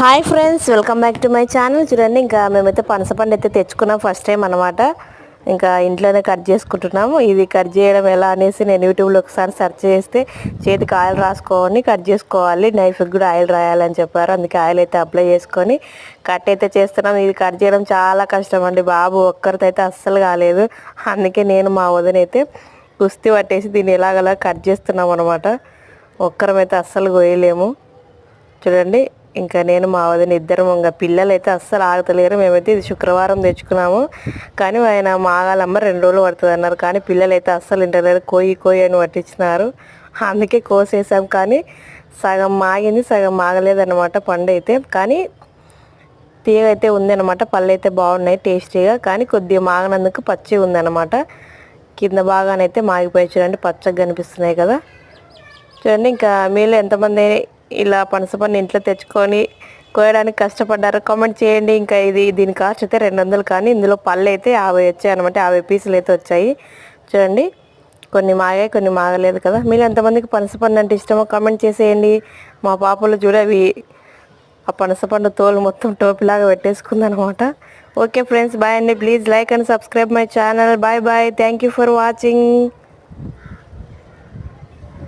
Hi friends welcome back to my channel. చూడండి ఇంకా మేమైతే పనసపండు అయితే తెచ్చుకున్నాం ఫస్ట్ టైం అనమాట ఇంకా ఇంట్లోనే కట్ చేసుకుంటున్నాము. ఇది కట్ చేయడం ఎలా అనేసి నేను యూట్యూబ్లో ఒకసారి సెర్చ్ చేస్తే చేతికి ఆయిల్ రాసుకోని కట్ చేసుకోవాలి. నైఫ్కి కూడా ఆయిల్ రాయాలని చెప్పారు. అందుకే ఆయిల్ అయితే అప్లై చేసుకొని కట్ అయితే చేస్తున్నాం. ఇది కట్ చేయడం చాలా కష్టం అండి బాబు. ఒక్కరితో అయితే అస్సలు కాలేదు. అందుకే నేను మా వదినైతే కుస్తీ పట్టేసి దీన్ని ఎలాగలా కట్ చేస్తున్నాం అనమాట ఒక్కరమైతే అస్సలు కోయలేము చూడండి ఇంకా నేను మా వదిన ఇద్దరం ఇంకా పిల్లలు అయితే అస్సలు ఆగతలేరు. మేమైతే ఇది శుక్రవారం తెచ్చుకున్నాము. కానీ ఆయన మాగాలమ్మ రెండు రోజులు పడుతుంది అన్నారు. కానీ పిల్లలు అయితే అస్సలు ఇంటలేరు. కోయి కోయి అని పట్టించినారు. అందుకే కోసేసాం. కానీ సగం మాగింది సగం మాగలేదన్నమాట పండు అయితే కానీ తీగ అయితే ఉందన్నమాట. పళ్ళు అయితే బాగున్నాయి టేస్టీగా. కానీ కొద్దిగా మాగినందుకు పచ్చి ఉందన్నమాట. కింద బాగానైతే మాగిపోయి చూడండి పచ్చగా కనిపిస్తున్నాయి కదా. చూడండి ఇంకా మీలో ఎంతమంది ఇలా పనసపండు ఇంట్లో తెచ్చుకొని కోయడానికి కష్టపడ్డారు కామెంట్ చేయండి. ఇంకా ఇది దీని కాస్ట్ అయితే రెండు వందలు కానీ ఇందులో పళ్ళు అయితే యాభై వచ్చాయి అనమాట యాభై పీసులు అయితే వచ్చాయి. చూడండి. కొన్ని మాగాయి కొన్ని మాగలేదు కదా. మీరు ఎంతమందికి పనసపండు అంటే ఇష్టమో కామెంట్ చేసేయండి. మా పాపలు చూడవి ఆ పనసపండు తోలు మొత్తం టోపీలాగా పెట్టేసుకుందనమాట ఓకే ఫ్రెండ్స్ బాయ్ అండి. Please like and subscribe my channel bye bye thank you for watching